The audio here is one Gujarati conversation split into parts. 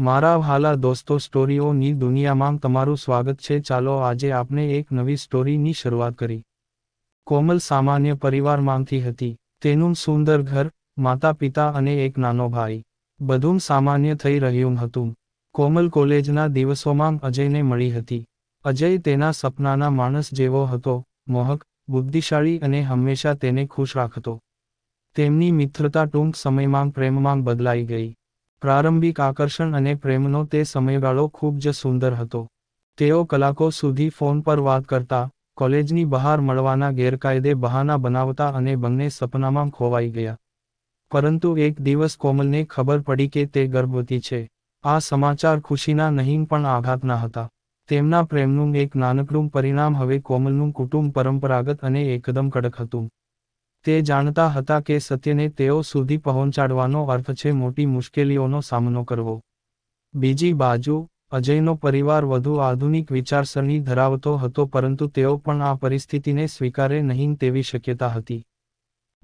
મારા વહાલા દોસ્તો, સ્ટોરીઓની દુનિયામાં તમારું સ્વાગત છે. ચાલો આજે આપણે એક નવી સ્ટોરીની શરૂઆત કરી. કોમલ સામાન્ય પરિવારમાંથી હતી. તેનું સુંદર ઘર માતા પિતા અને એક નાનો ભાઈ. બધું સામાન્ય થઈ રહ્યું હતું. કોમલ કોલેજના દિવસોમાં અજયને મળી હતી. અજય તેના સપનાના માણસ જેવો હતો, મોહક, બુદ્ધિશાળી અને હંમેશા તેને ખુશ રાખતો. તેમની મિત્રતા ટૂંક સમયમાં પ્રેમમાં બદલાઈ ગઈ. પ્રારંભિક આકર્ષણ અને પ્રેમનો તે સમયગાળો ખૂબ જ સુંદર હતો. તેઓ કલાકો સુધી ફોન પર વાત કરતા, કોલેજની બહાર મળવાના ગેરકાયદે બહાના બનાવતા અને બંને સપનામાં ખોવાઈ ગયા. પરંતુ એક દિવસ કોમલને ખબર પડી કે તે ગર્ભવતી છે. આ સમાચાર ખુશીના નહીં પણ આઘાતના હતા. તેમના પ્રેમનું એક નાનકડું પરિણામ હવે કોમલનું કુટુંબ પરંપરાગત અને એકદમ કડક હતું. તે જાણતા હતા કે સત્યને તેઓ સુધી પહોંચાડવાનો અર્થ છે મોટી મુશ્કેલીઓનો સામનો કરવો. બીજી બાજુ, અજયનો પરિવાર વધુ આધુનિક વિચારસરણી ધરાવતો હતો પરંતુ તેઓ પણ આ પરિસ્થિતિને સ્વીકારે નહીં તેવી શક્યતા હતી.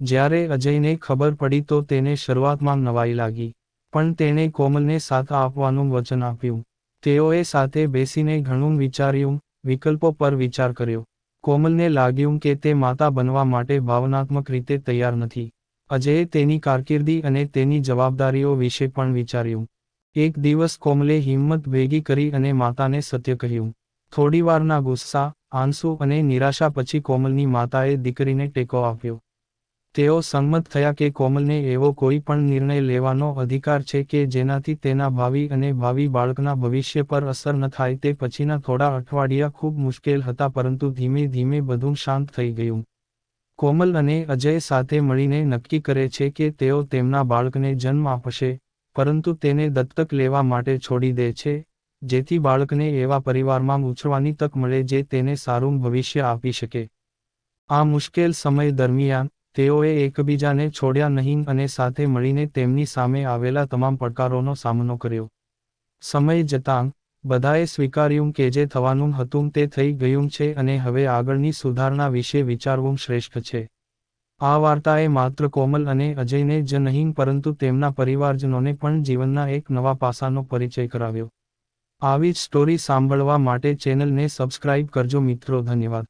જ્યારે અજયને ખબર પડી તો તેને શરૂઆતમાં નવાઈ લાગી, પણ તેણે કોમલને સાથ આપવાનું વચન આપ્યું. તેઓએ સાથે બેસીને ઘણું વિચાર્યું, વિકલ્પો પર વિચાર કર્યો. કોમલને લાગ્યું કે તે માતા બનવા માટે ભાવનાત્મક રીતે તૈયાર નથી. અજયે તેની કારકિર્દી અને તેની જવાબદારીઓ વિશે પણ વિચાર્યું. એક દિવસ કોમલે હિંમત ભેગી કરી અને માતાને સત્ય કહ્યું. થોડીવારના ગુસ્સા, આંસુ અને નિરાશા પછી કોમલની માતાએ દીકરીને ટેકો આપ્યો. તેઓ સંમત થયા કે કોમલને એવો કોઈ પણ નિર્ણય લેવાનો અધિકાર છે કે જેનાથી તેના ભાવિ અને ભાવિ બાળકના ભવિષ્ય પર અસર ન થાય તે પછીના થોડા અઠવાડિયા ખૂબ મુશ્કેલ હતા પરંતુ ધીમે ધીમે બધું શાંત થઈ ગયું. કોમલ અને અજય સાથે મળીને નક્કી કરે છે કે તેઓ તેમના બાળકને જન્મ આપશે, પરંતુ તેને દત્તક લેવા માટે છોડી દે છે, જેથી બાળકને એવા પરિવારમાં ઉછળવાની તક મળે જે તેને સારું ભવિષ્ય આપી શકે. આ મુશ્કેલ સમય દરમિયાન તેઓએ એકબીજાને છોડ્યા નહીં અને સાથે મળીને તેમની સામે આવેલા તમામ પડકારોનો સામનો કર્યો. સમય જતાં, બધાએ સ્વીકાર્યું કે જે થવાનું હતું તે થઈ ગયું છે અને હવે આગળની સુધારણા વિશે વિચારવું શ્રેષ્ઠ છે. આ વાર્તાએ માત્ર કોમલ અને અજયને જ નહીં, પરંતુ તેમના પરિવારજનોને પણ જીવનના એક નવા પાસાનો પરિચય કરાવ્યો. આવી જ સ્ટોરી સાંભળવા માટે ચેનલને સબસ્ક્રાઇબ કરજો મિત્રો, ધન્યવાદ.